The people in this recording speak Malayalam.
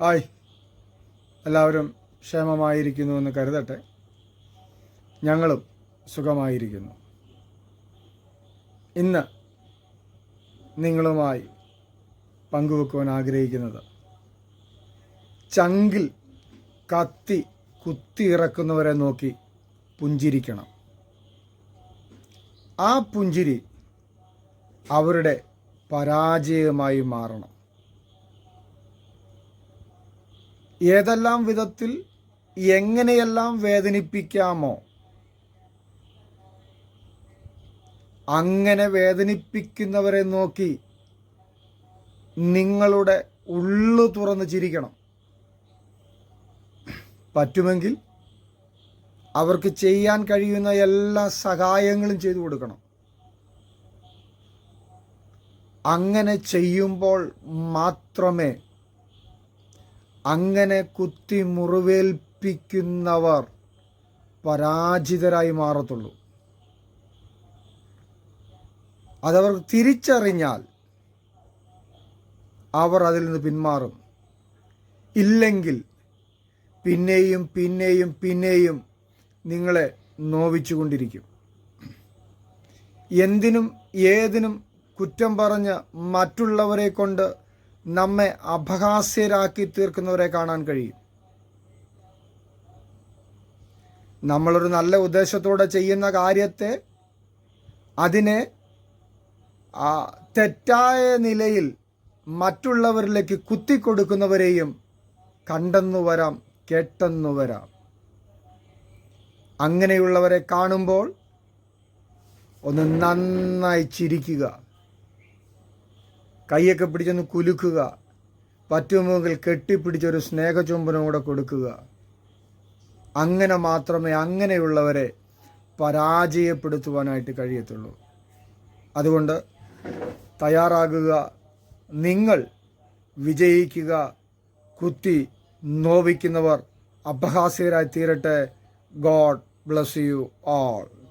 ഹായ്. എല്ലാവരും ക്ഷേമമായിരിക്കുന്നു എന്ന് കരുതട്ടെ. ഞങ്ങളും സുഖമായിരിക്കുന്നു. ഇന്ന് നിങ്ങളുമായി പങ്കുവെക്കുവാൻ ആഗ്രഹിക്കുന്നത് ചങ്കിൽ കത്തി കുത്തി ഇറക്കുന്നവരെ നോക്കി പുഞ്ചിരിക്കണം. ആ പുഞ്ചിരി അവരുടെ പരാജയമായി മാറണം. ഏതെല്ലാം വിധത്തിൽ എങ്ങനെയെല്ലാം വേദനിപ്പിക്കാമോ അങ്ങനെ വേദനിപ്പിക്കുന്നവരെ നോക്കി നിങ്ങളുടെ ഉള്ളു തുറന്ന് ചിരിക്കണം. പറ്റുമെങ്കിൽ അവർക്ക് ചെയ്യാൻ കഴിയുന്ന എല്ലാ സഹായങ്ങളും ചെയ്തു കൊടുക്കണം. അങ്ങനെ ചെയ്യുമ്പോൾ മാത്രമേ അങ്ങനെ കുത്തി മുറിവേൽപ്പിക്കുന്നവർ പരാജിതരായി മാറത്തുള്ളൂ. അതവർ തിരിച്ചറിഞ്ഞാൽ അവർ അതിൽ നിന്ന് പിന്മാറും. ഇല്ലെങ്കിൽ പിന്നെയും പിന്നെയും പിന്നെയും നിങ്ങളെ നോവിച്ചുകൊണ്ടിരിക്കും. എന്തിനും ഏതിനും കുറ്റം പറഞ്ഞ് മറ്റുള്ളവരെ കൊണ്ട് നമ്മെ അപഹാസ്യരാക്കി തീർക്കുന്നവരെ കാണാൻ കഴിയും. നമ്മളൊരു നല്ല ഉദ്ദേശത്തോടെ ചെയ്യുന്ന കാര്യത്തെ അതിനെ തെറ്റായ നിലയിൽ മറ്റുള്ളവരിലേക്ക് കുത്തിക്കൊടുക്കുന്നവരെയും കണ്ടെന്നു വരാം കേട്ടെന്നു വരാം. അങ്ങനെയുള്ളവരെ കാണുമ്പോൾ ഒന്ന് നന്നായി ചിരിക്കുക. കൈയൊക്കെ പിടിച്ചൊന്ന് കുലുക്കുക. പറ്റുമെങ്കിൽ കെട്ടിപ്പിടിച്ചൊരു സ്നേഹചുംബനം കൂടെ കൊടുക്കുക. അങ്ങനെ മാത്രമേ അങ്ങനെയുള്ളവരെ പരാജയപ്പെടുത്തുവാനായിട്ട് കഴിയത്തുള്ളൂ. അതുകൊണ്ട് തയ്യാറാകുക. നിങ്ങൾ വിജയിക്കുക. കുത്തി നോവിക്കുന്നവർ അപഹാസ്യരായി തീരട്ടെ. God bless you all.